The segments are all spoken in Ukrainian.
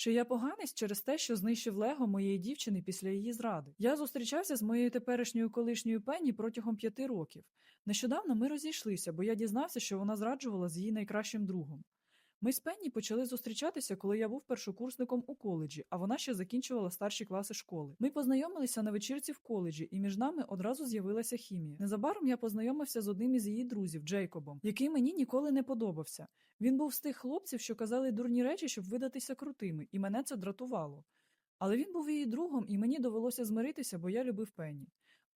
Чи я поганець через те, що знищив лего моєї дівчини після її зради? Я зустрічався з моєю теперішньою колишньою Пенні протягом п'яти років. Нещодавно ми розійшлися, бо я дізнався, що вона зраджувала з її найкращим другом. Ми з Пенні почали зустрічатися, коли я був першокурсником у коледжі, а вона ще закінчувала старші класи школи. Ми познайомилися на вечірці в коледжі, і між нами одразу з'явилася хімія. Незабаром я познайомився з одним із її друзів, Джейкобом, який мені ніколи не подобався. Він був з тих хлопців, що казали дурні речі, щоб видатися крутими, і мене це дратувало. Але він був її другом, і мені довелося змиритися, бо я любив Пенні.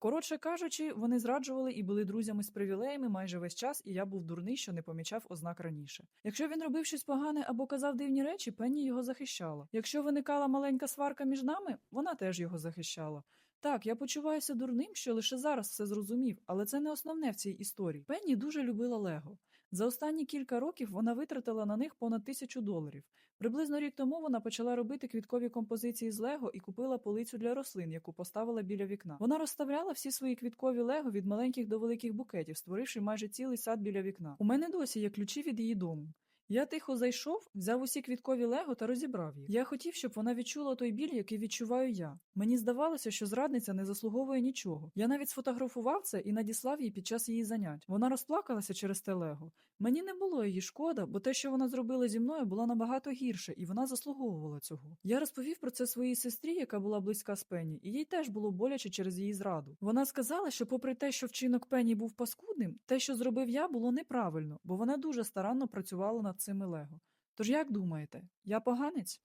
Коротше кажучи, вони зраджували і були друзями з привілеями майже весь час, і я був дурний, що не помічав ознак раніше. Якщо він робив щось погане або казав дивні речі, Пенні його захищала. Якщо виникала маленька сварка між нами, вона теж його захищала. Так, я почуваюся дурним, що лише зараз все зрозумів, але це не основне в цій історії. Пенні дуже любила Лего. За останні кілька років вона витратила на них понад тисячу доларів. Приблизно рік тому вона почала робити квіткові композиції з Лего і купила полицю для рослин, яку поставила біля вікна. Вона розставляла всі свої квіткові Лего від маленьких до великих букетів, створивши майже цілий сад біля вікна. У мене досі є ключі від її дому. Я тихо зайшов, взяв усі квіткові лего та розібрав їх. Я хотів, щоб вона відчула той біль, який відчуваю я. Мені здавалося, що зрадниця не заслуговує нічого. Я навіть сфотографував це і надіслав їй під час її занять. Вона розплакалася через те лего. Мені не було її шкода, бо те, що вона зробила зі мною, було набагато гірше, і вона заслуговувала цього. Я розповів про це своїй сестрі, яка була близька з Пенні, і їй теж було боляче через її зраду. Вона сказала, що, попри те, що вчинок Пенні був паскудним, те, що зробив я, було неправильно, бо вона дуже старанно працювала над цими лего. Тож як думаєте, я поганець?